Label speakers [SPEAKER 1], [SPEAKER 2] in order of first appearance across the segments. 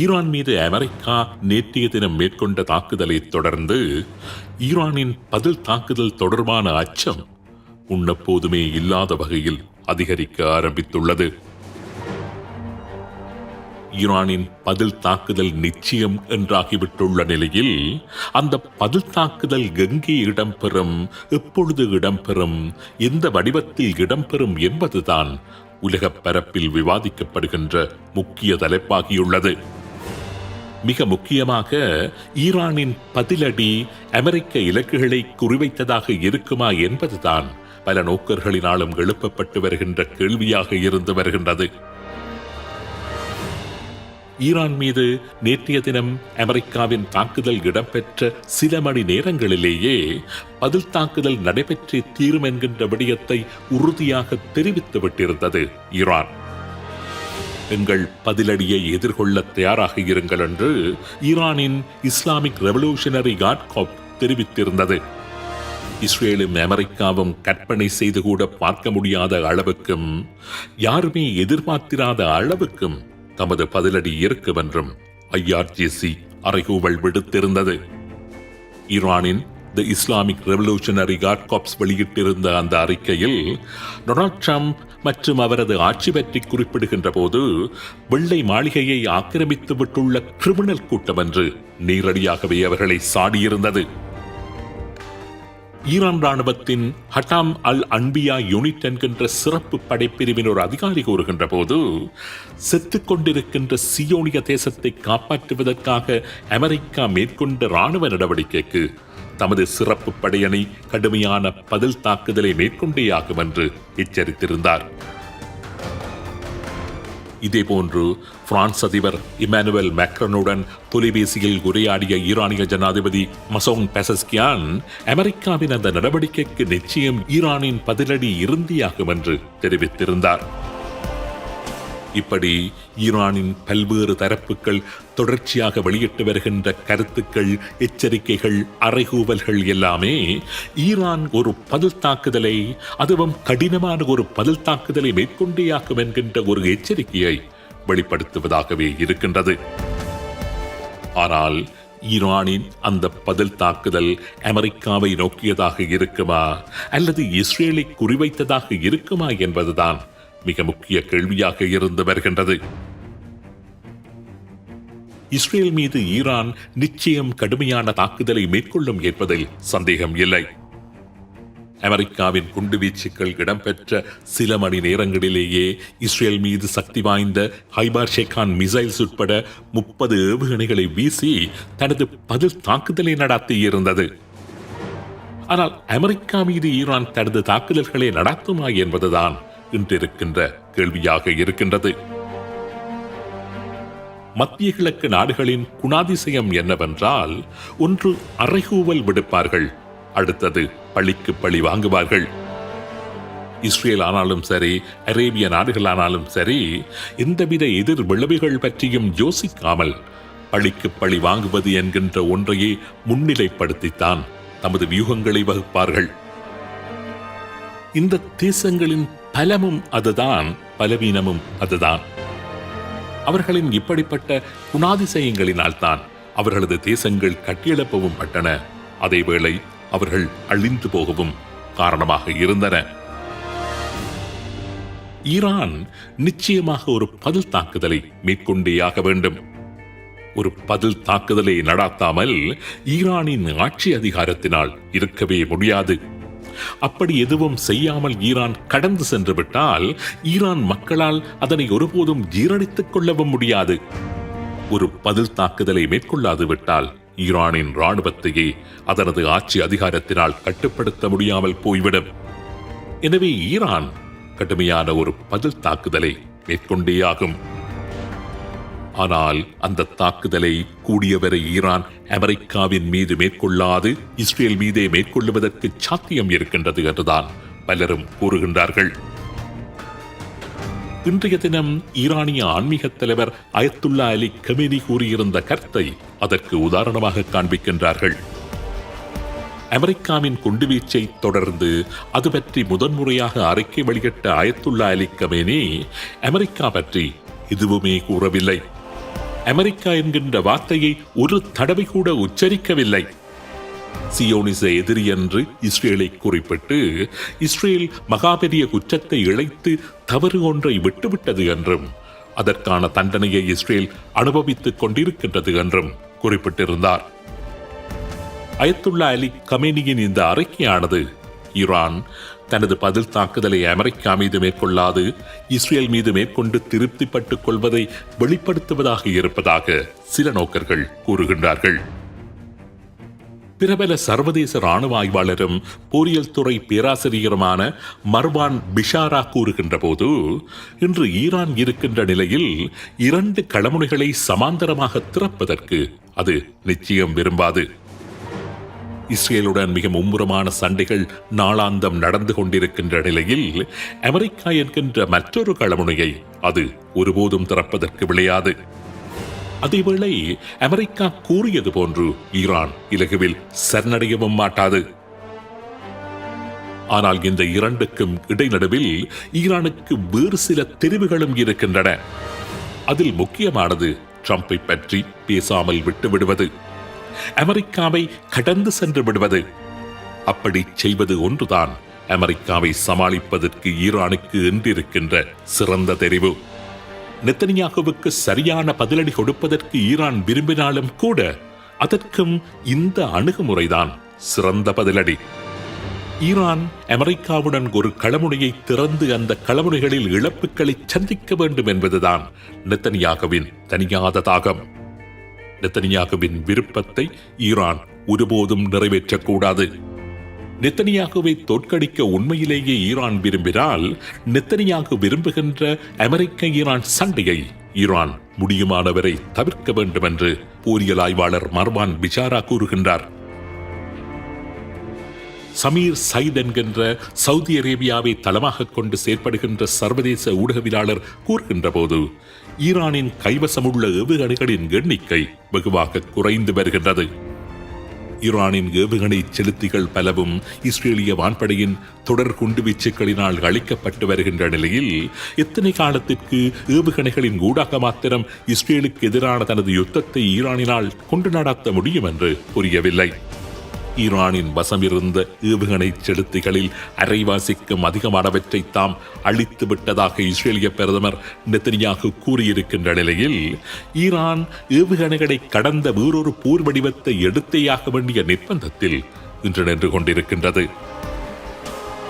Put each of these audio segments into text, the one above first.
[SPEAKER 1] Iran மீது America நேற்றைய தினம் மேற்கொண்ட தாக்குதலை தொடர்ந்து ஈரானின் பதில் தாக்குதல் தொடர்பான அச்சம் முன்னப்போதுமே இல்லாத வகையில் அதிகரிக்க ஆரம்பித்துள்ளது. ஈரானின் பதில் தாக்குதல் நிச்சயம் என்றாகிவிட்டுள்ள நிலையில் அந்த பதில் தாக்குதல் எங்கே இடம்பெறும் எப்பொழுது இடம்பெறும் எந்த வடிவத்தில் இடம்பெறும் என்பதுதான் உலகப் பரப்பில் விவாதிக்கப்படுகின்ற முக்கிய தலைப்பாகியுள்ளது. மிக முக்கியமாக ஈரானின் பதிலடி அமெரிக்க இலக்குகளை குறிவைத்ததாக இருக்குமா என்பதுதான் பல நோக்கர்களினாலும் எழுப்பப்பட்டு வருகின்ற கேள்வியாக இருந்து வருகின்றது. ஈரான் மீது நேற்றைய தினம் அமெரிக்காவின் தாக்குதல் இடம்பெற்ற சில மணி நேரங்களிலேயே பதில் தாக்குதல் நடைபெற்றே தீரும் என்கின்ற விடயத்தை உறுதியாக தெரிவித்து விட்டிருந்தது ஈரான். எங்கள் பதிலடியை எதிர்கொள்ள தயாராக இருங்கள் என்று ஈரானின் இஸ்லாமிக் ரெவல்யூஷனரி காட்காப் தெரிவித்திருந்தது. இஸ்ரேலும் அமெரிக்காவும் கற்பனை செய்து கூட பார்க்க முடியாத அளவுக்கும் யாருமே எதிர்பார்த்திராத அளவுக்கும் தமது பதிலடி இருக்கும் என்றும் ஐஆர்ஜிசி அறைகூவல் விடுத்திருந்தது. ஈரானின் the Islamic revolutionary guard corps வெளியிட்டிருந்த அந்த அறிக்கையில் டொனால்ட் ட்ரம்ப் மற்றும் அவரது ஆட்சி பற்றி குறிப்பிடுகின்ற போது வெள்ளை மாளிகையை ஆக்கிரமித்து விட்டுள்ள கிரிமினல் கூட்டம் என்று நேரடியாகவே அவர்களை சாடியிருந்தது. ஈரான் ராணுவத்தின் ஹட்டாம் அல் அன்பியா யூனிட் என்கின்ற சிறப்பு படைப்பிரிவின் ஒரு அதிகாரி கூறுகின்ற போது செத்து கொண்டிருக்கின்ற சியோனிய தேசத்தை காப்பாற்றுவதற்காக அமெரிக்கா மேற்கொண்ட ராணுவ நடவடிக்கைக்கு தமது சிறப்பு படையணி கடுமையான பதில் தாக்குதலை மேற்கொண்டேயாகும் என்று எச்சரித்திருந்தார். இதேபோன்று பிரான்ஸ் அதிபர் இமானுவேல் மேக்ரனுடன் தொலைபேசியில் உரையாடிய ஈரானிய ஜனாதிபதி மசோங் பெசஸ்கியான் அமெரிக்காவின் அந்த நடவடிக்கைக்கு நிச்சயம் ஈரானின் பதிலடி இறுதியாகும் என்று தெரிவித்திருந்தார். இப்படி ஈரானின் பல்வேறு தரப்புகள் தொடர்ச்சியாக வெளியிட்டு வருகின்ற கருத்துக்கள் எச்சரிக்கைகள் அறைகூவல்கள் எல்லாமே ஈரான் ஒரு பதில் தாக்குதலை அதுவும் கடினமான ஒரு பதில் தாக்குதலை மேற்கொண்டேயாக்கும் என்கின்ற ஒரு எச்சரிக்கையை வெளிப்படுத்துவதாகவே இருக்கின்றது. ஆனால் ஈரானின் அந்த பதில் தாக்குதல் அமெரிக்காவை நோக்கியதாக இருக்குமா அல்லது இஸ்ரேலை குறிவைத்ததாக இருக்குமா என்பதுதான் மிக முக்கிய கேள்வியாக இருந்து வருகின்றது. இஸ்ரேல் மீது ஈரான் நிச்சயம் கடுமையான தாக்குதலை மேற்கொள்ளும் என்பதில் சந்தேகம் இல்லை. அமெரிக்காவின் குண்டுவீச்சுக்கள் இடம்பெற்ற சில மணி நேரங்களிலேயே இஸ்ரேல் மீது சக்தி வாய்ந்த ஹைபார் ஷேகான் மிசைல்ஸ் உட்பட முப்பது ஏவுகணைகளை வீசி தனது பதில் தாக்குதலை நடத்தியிருந்தது. ஆனால் அமெரிக்கா மீது ஈரான் தனது தாக்குதல்களை நடத்துமா என்பதுதான் என்றிருக்கின்ற கேள்வியாக இருக்கின்றது. மத்திய கிழக்கு நாடுகளின் குணாதிசயம் என்னவென்றால் ஒன்று அறைகூவல் விடுப்பார்கள் அடுத்தது பழிக்கு பழி வாங்குவார்கள். இஸ்ரேல் ஆனாலும் சரி அரேபிய நாடுகளானாலும் சரி எந்தவித எதிர் விளைவுகள் பற்றியும் யோசிக்காமல் பழிக்கு பழி வாங்குவது என்கின்ற ஒன்றையே முன்னிலைப்படுத்தித்தான் தமது வியூகங்களை வகுப்பார்கள். இந்த தேசங்களின் பலமும் அதுதான் பலவீனமும் அதுதான். அவர்களின் இப்படிப்பட்ட குணாதிசயங்களினால் தான் அவர்களது தேசங்கள் கட்டியெழுப்பவும் பட்டன. அதேவேளை அவர்கள் அழிந்து போகவும் காரணமாக இருந்தன. ஈரான் நிச்சயமாக ஒரு பதில் தாக்குதலை மேற்கொண்டேயாக வேண்டும். ஒரு பதில் தாக்குதலை நடாத்தாமல் ஈரானின் ஆட்சி அதிகாரத்தினால் இருக்கவே முடியாது. அப்படி எதுவும் செய்யாமல் ஈரான் கடந்து சென்று விட்டால் ஈரான் மக்களால் அதனை ஒருபோதும் ஜீரணித்துக் கொள்ளவும் முடியாது. ஒரு பதில் தாக்குதலை மேற்கொள்ளாது விட்டால் ஈரானின் ராணுவத்தையே அதனது ஆட்சி அதிகாரத்தினால் கட்டுப்படுத்த முடியாமல் போய்விடும். எனவே ஈரான் கடுமையான ஒரு பதில் தாக்குதலை மேற்கொண்டேயாகும். ஆனால் அந்த தாக்குதலை கூடியவரை ஈரான் அமெரிக்காவின் மீது மேற்கொள்ளாது இஸ்ரேல் மீதே மேற்கொள்ளுவதற்கு சாத்தியம் இருக்கின்றது என்றுதான் பலரும் கூறுகின்றார்கள். இன்றைய தினம் ஈரானிய ஆன்மீக தலைவர் அயத்துல்லா அலி கமேனி கூறியிருந்த கருத்தை அதற்கு உதாரணமாக காண்பிக்கின்றார்கள். அமெரிக்காவின் குண்டுவீச்சை தொடர்ந்து அது பற்றி முதன்முறையாக அறிக்கை வெளியிட்ட அயத்துல்லா அலி கமேனி அமெரிக்கா பற்றி எதுவுமே கூறவில்லை. அமெரிக்கா என்கின்ற வார்த்தையை ஒரு தடவை கூட உச்சரிக்கவில்லை. சியோனிச எதிரி என்று இஸ்ரேலை குறிப்பிட்டு இஸ்ரேல் மகாபெரிய குற்றத்தை இழைத்து தவறு ஒன்றை விட்டுவிட்டது என்றும் அதற்கான தண்டனையை இஸ்ரேல் அனுபவித்துக் கொண்டிருக்கின்றது என்றும் குறிப்பிட்டிருந்தார். அயத்துல்லா அலி கமேனியின் இந்த அறிக்கையானது ஈரான். தனது பதில் தாக்குதலை அமெரிக்கா மீது மேற்கொள்ளாது இஸ்ரேல் மீது மேற்கொண்டு திருப்திப்பட்டுக் கொள்வதை வெளிப்படுத்துவதாக இருப்பதாக சில நோக்கர்கள் கூறுகின்றார்கள். பிரபல சர்வதேச ராணுவ ஆய்வாளரும் பொறியியல் துறை பேராசிரியருமான மர்வான் பிஷாரா கூறுகின்ற போது இன்று ஈரான் இருக்கின்ற நிலையில் இரண்டு களமுனைகளை சமாந்தரமாக திறப்பதற்கு அது நிச்சயம் விரும்பாது. இஸ்ரேலுடன் மிக மும்முரமான சண்டைகள் நாளாந்தம் நடந்து கொண்டிருக்கின்ற நிலையில் அமெரிக்கா என்கின்ற மற்றொரு களமுனையை அது ஒருபோதும் திறப்பதற்கு விளையாது. அதேவேளை அமெரிக்கா கூறியது போன்று ஈரான் இலகுவில் சரணடையவும் மாட்டாது. ஆனால் இந்த இரண்டுக்கும் இடைநடுவில் ஈரானுக்கு வேறு சில தெரிவுகளும் இருக்கின்றன. அதில் முக்கியமானது ட்ரம்பை பற்றி பேசாமல் விட்டு விடுவது அமெரிக்காவை கடந்து சென்று விடுவது. அப்படி செய்வது ஒன்றுதான். அமெரிக்காவை சமாளிப்பதற்கு ஈரானுக்கு என்றிருக்கின்ற சிறந்த தெரிவு. நெத்தனியாகுவுக்கு சரியான பதிலடி கொடுப்பதற்கு ஈரான் விரும்பினாலும் கூட அதற்கும் இந்த அணுகுமுறைதான் சிறந்த பதிலடி. ஈரான் அமெரிக்காவுடன் ஒரு களமுனையை திறந்து அந்த களமுனைகளில் இழப்புகளை சந்திக்க வேண்டும் என்பதுதான் நெத்தனியாகவின் தனியாத தாகம். நெத்தனியாகுவின் விருப்பத்தை ஈரான் ஒருபோதும் நிறைவேற்றக்கூடாது. நெத்தனியாகுவை தோற்கடிக்க உண்மையிலேயே ஈரான் விரும்பினால் நெத்தனியாகு விரும்புகின்ற அமெரிக்க ஈரான் சண்டையை ஈரான் முடியுமானவரை தவிர்க்க வேண்டும் என்று போரியல் ஆய்வாளர் மர்வான் பிஜாரா கூறுகின்றார். சமீர் சயித் என்கின்ற சவுதி அரேபியாவை தளமாக கொண்டு செயற்படுகின்ற சர்வதேச ஊடகவியலாளர் கூறுகின்ற போது ஈரானின் கைவசமுள்ள ஏவுகணைகளின் எண்ணிக்கை வெகுவாக குறைந்து வருகின்றது. ஈரானின் ஏவுகணை செலுத்திகள் பலவும் இஸ்ரேலிய வான்படையின் தொடர் குண்டுவீச்சுகளினால் அளிக்கப்பட்டு வருகின்ற நிலையில் எத்தனை காலத்திற்கு ஏவுகணைகளின் ஊடாக மாத்திரம் இஸ்ரேலுக்கு எதிரான தனது யுத்தத்தை ஈரானினால் கொண்டு நடத்த முடியும் என்று புரியவில்லை. ஈரானின் வசமிருந்த ஏவுகணை செலுத்திகளில் அரைவாசிக்கும் அதிகமானவற்றை தாம் அழித்து விட்டதாக இஸ்ரேலிய பிரதமர் நெத்தனியாக கூறியிருக்கின்ற நிலையில் ஈரான் ஏவுகணைகளை கடந்த வேறொரு போர் வடிவத்தை எடுத்தேயாக வேண்டிய நிர்பந்தத்தில் இன்று நின்று கொண்டிருக்கின்றது.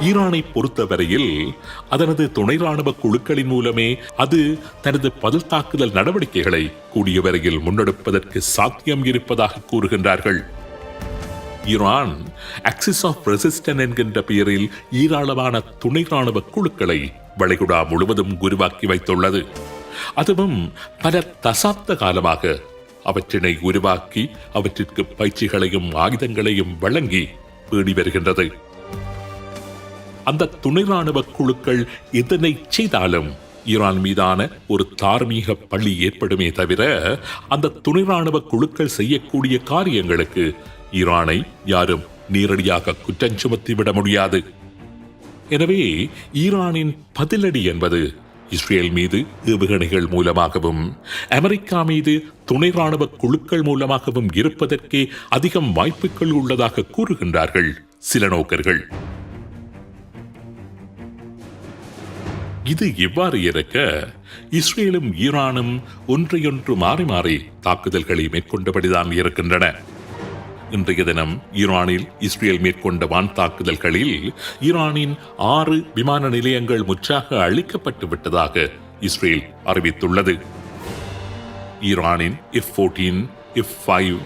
[SPEAKER 1] ஈரானை பொறுத்தவரையில் அதனது துணை ராணுவ குழுக்களின் மூலமே அது தனது பதில் தாக்குதல் நடவடிக்கைகளை கூடிய வரையில் முன்னெடுப்பதற்கு சாத்தியம் இருப்பதாக கூறுகின்றார்கள். ஈரான் ஆக்சிஸ் ஆஃப் ரெசிஸ்டன் என்கின்ற பெயரில் ஈராளமான துணை ராணுவ குழுக்களை வளைகுடா முழுவதும் உருவாக்கி வைத்துள்ளது. அதுவும் பல தசாப்த காலமாக அவற்றினை உருவாக்கி அவற்றிற்கு பயிற்சிகளையும் ஆயுதங்களையும் வழங்கி பேடி வருகின்றது. அந்த துணை ராணுவ குழுக்கள் எதனை செய்தாலும் ஈரான் மீதான ஒரு தார்மீக பள்ளி ஏற்படுமே தவிர அந்த துணை ராணுவ குழுக்கள் செய்யக்கூடிய காரியங்களுக்கு ஈரானை யாரும் நேரடியாக குற்றம் சுமத்திவிட முடியாது. எனவே ஈரானின் பதிலடி என்பது இஸ்ரேல் மீது ஏவுகணைகள் மூலமாகவும் அமெரிக்கா மீது துணை ராணுவ குழுக்கள் மூலமாகவும் இருப்பதற்கே அதிகம் வாய்ப்புகள் உள்ளதாக கூறுகின்றார்கள் சில நோக்கர்கள். இது இவ்வாறு இருக்க இஸ்ரேலும் ஈரானும் ஒன்றையொன்று மாறி மாறி தாக்குதல்களை மேற்கொண்டபடிதான் இருக்கின்றன. இன்றைய தினம் ஈரானில் இஸ்ரேல் மேற்கொண்ட வான் தாக்குதல்களில் ஈரானின் ஆறு விமான நிலையங்கள் முற்றாக அழிக்கப்பட்டு விட்டதாக இஸ்ரேல் அறிவித்துள்ளது. ஈரானின் F fourteen F five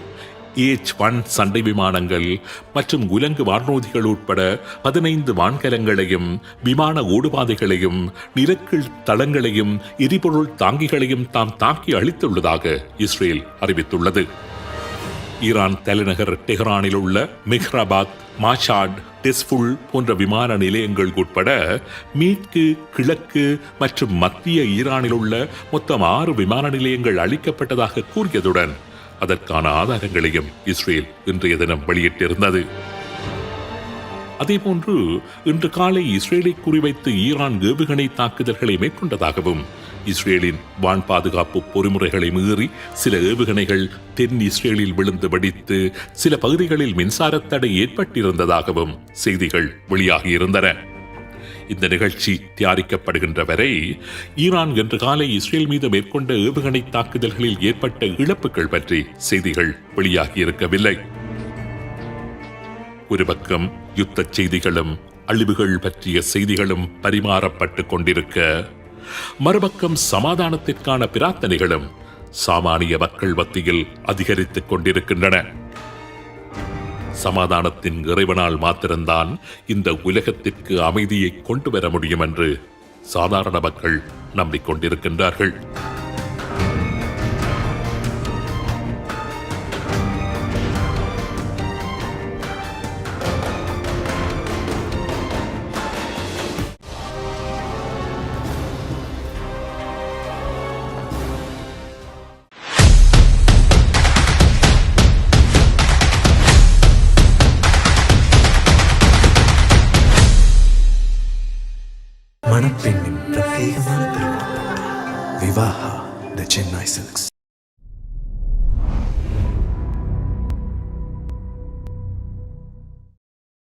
[SPEAKER 1] H one சண்டை விமானங்கள் மற்றும் குலங்கு வானூர்திகள் உட்பட பதினைந்து வான்கலங்களையும் விமான ஓடுபாதைகளையும் நிலக்கீழ் தளங்களையும் எரிபொருள் தாங்கிகளையும் தாம் தாக்கி அளித்துள்ளதாக இஸ்ரேல் அறிவித்துள்ளது. ஈரான் தலைநகர் டெஹ்ரானில் உள்ள மிஹ்ராபாத் மாஷாட் டெஸ்புல் போன்ற விமான நிலையங்கள் உட்பட மேற்கு கிழக்கு மற்றும் மத்திய ஈரானில் உள்ள மொத்தம் ஆறு விமான நிலையங்கள் அளிக்கப்பட்டதாக கூறியதுடன் அதற்கான ஆதாரங்களையும் இஸ்ரேல் இன்றைய தினம் வெளியிட்டிருந்தது. அதேபோன்று இன்று காலை இஸ்ரேலை குறிவைத்து ஈரான் ஏவுகணை தாக்குதல்களை மேற்கொண்டதாகவும் இஸ்ரேலின் வான் பாதுகாப்பு பொறிமுறைகளை மீறி சில ஏவுகணைகள் தென் இஸ்ரேலில் விழுந்து வெடித்து சில பகுதிகளில் மின்சார தடை ஏற்பட்டிருந்ததாகவும் செய்திகள் வெளியாகியிருந்தன. இந்த நிகழ்ச்சி தயாரிக்கப்படுகின்ற வரை ஈரான் என்று காலை இஸ்ரேல் மீது மேற்கொண்ட ஏவுகணை தாக்குதல்களில் ஏற்பட்ட இழப்புகள் பற்றி செய்திகள் வெளியாகியிருக்கவில்லை. ஒரு பக்கம் யுத்த செய்திகளும் அழிவுகள் பற்றிய செய்திகளும் பரிமாறப்பட்டுக் கொண்டிருக்க மறுபக்கம் சமாதானத்திற்கான பிரார்த்தனைகளும் சாமானிய மக்கள் மத்தியில் அதிகரித்துக் கொண்டிருக்கின்றன. சமாதானத்தின் இறைவனால் மாத்திரம்தான் இந்த உலகத்திற்கு அமைதியை கொண்டு வர முடியும் என்று சாதாரண மக்கள் நம்பிக்கொண்டிருக்கின்றார்கள்.